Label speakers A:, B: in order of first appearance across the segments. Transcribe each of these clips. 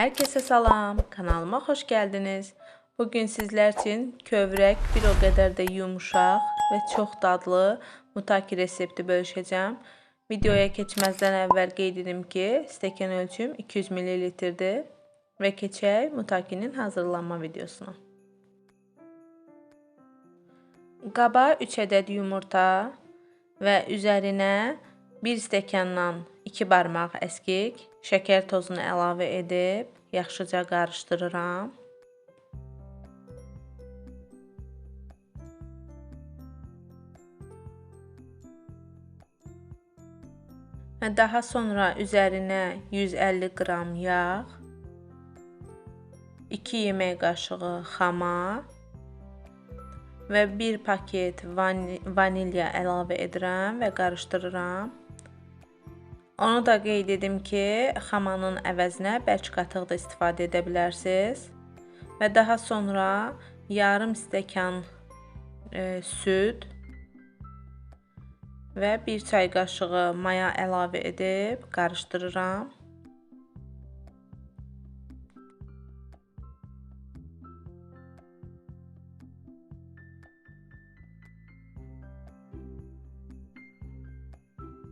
A: Herkese salam, kanalıma hoş geldiniz. Bugün sizler için kövrək, bir o qədər də yumuşaq və çox dadlı mutaki resepti bölüşəcəm. Videoya keçməzdən əvvəl qeyd edim ki, stəkan ölçüm 200 ml-dir və keçək mutakinin hazırlanma videosuna. Qaba 3 ədəd yumurta və üzərinə 1 stəkandan 2 barmaq əskik şəkər tozunu əlavə edib yaxşıca qarışdırıram. Daha sonra üzərinə 150 qram yağ, 2 yemək qaşığı xamar və 1 paket vanilya əlavə edirəm və qarışdırıram. Onu da qeyd edim ki, xamanın əvəzinə bərk qatıq da istifadə edə bilərsiniz. Və daha sonra yarım stəkan e, süd və 1 çay qaşığı maya əlavə edib qarışdırıram.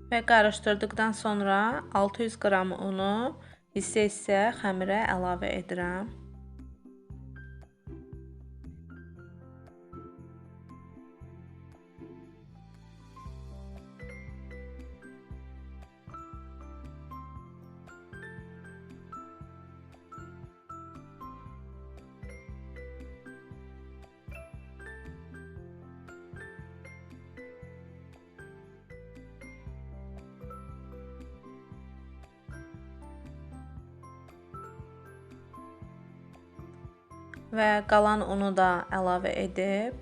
A: Və qarışdırdıqdan sonra 600 qram unu hissə-hissə xəmirə əlavə edirəm. Və qalan unu da əlavə edib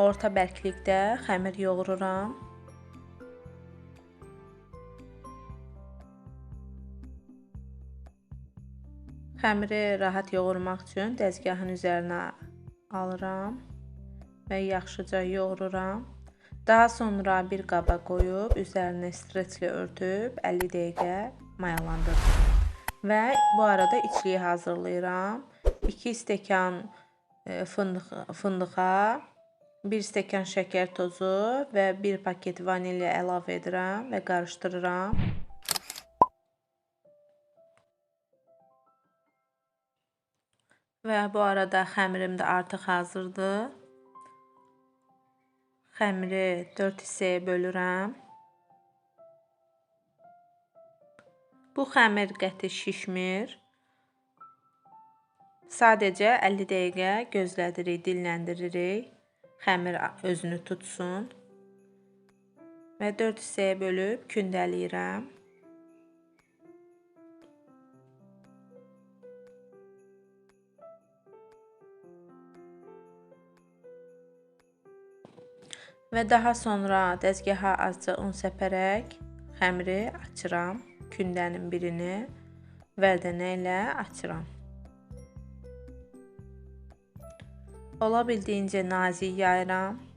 A: orta bərklikdə xəmir yoğururam. Xəmiri rahat yoğurmaq üçün dəzgahın üzərinə alıram və yaxşıca yoğururam. Daha sonra bir qaba qoyub üzərinə streçlə örtüb 50 dəqiqə mayalandırdım. Və bu arada içliyi hazırlayıram. 2 stəkan fındıq, fındığa 1 stəkan şəkər tozu və 1 paket vanilya əlavə edirəm və qarışdırıram. Və bu arada xəmirim də artıq hazırdır. Xəmiri 4 hissəyə bölürəm. Bu xəmir qəti şişmir. Sadəcə 50 dəqiqə gözlədirik, dinləndiririk. Xəmir özünü tutsun. Və 4 hissəyə bölüb kündələyirəm. Və daha sonra dəzgaha azca un səpərək xəmiri açıram. Kündənin birini vərdənə ilə açıram. Olabildiğince nazik yayram.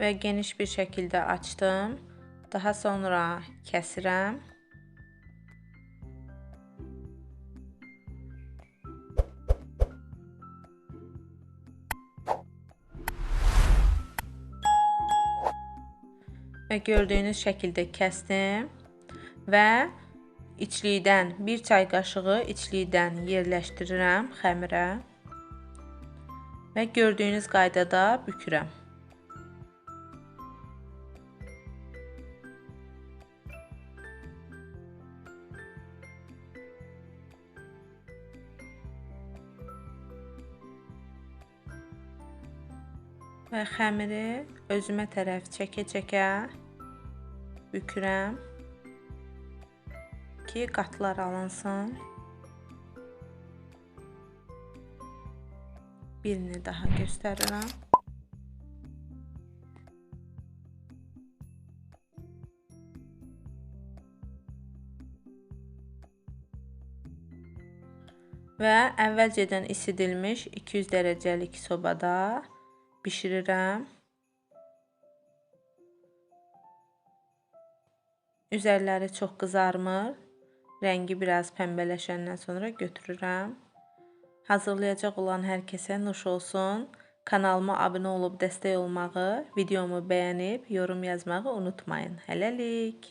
A: Və geniş bir şəkildə açdım. Daha sonra kəsirəm. Və gördüyünüz şəkildə kəsdim və içlikdən 1 çay qaşığı içlikdən yerləşdirirəm xəmirə və gördüyünüz qaydada bükürəm. Və xəmiri özümə tərəf çəkə-çəkə bükürəm ki, qatlar alınsın. birini daha göstərirəm. Və əvvəlcədən isidilmiş 200 dərəcəlik sobada bişirirəm. Üzərləri çox qızarmır. Rəngi biraz pəmbələşəndən sonra götürürəm. Hazırlayacaq olan hər kəsə nuş olsun. Kanalıma abunə olub dəstək olmağı, videomu bəyənib yorum yazmağı unutmayın. Hələlik.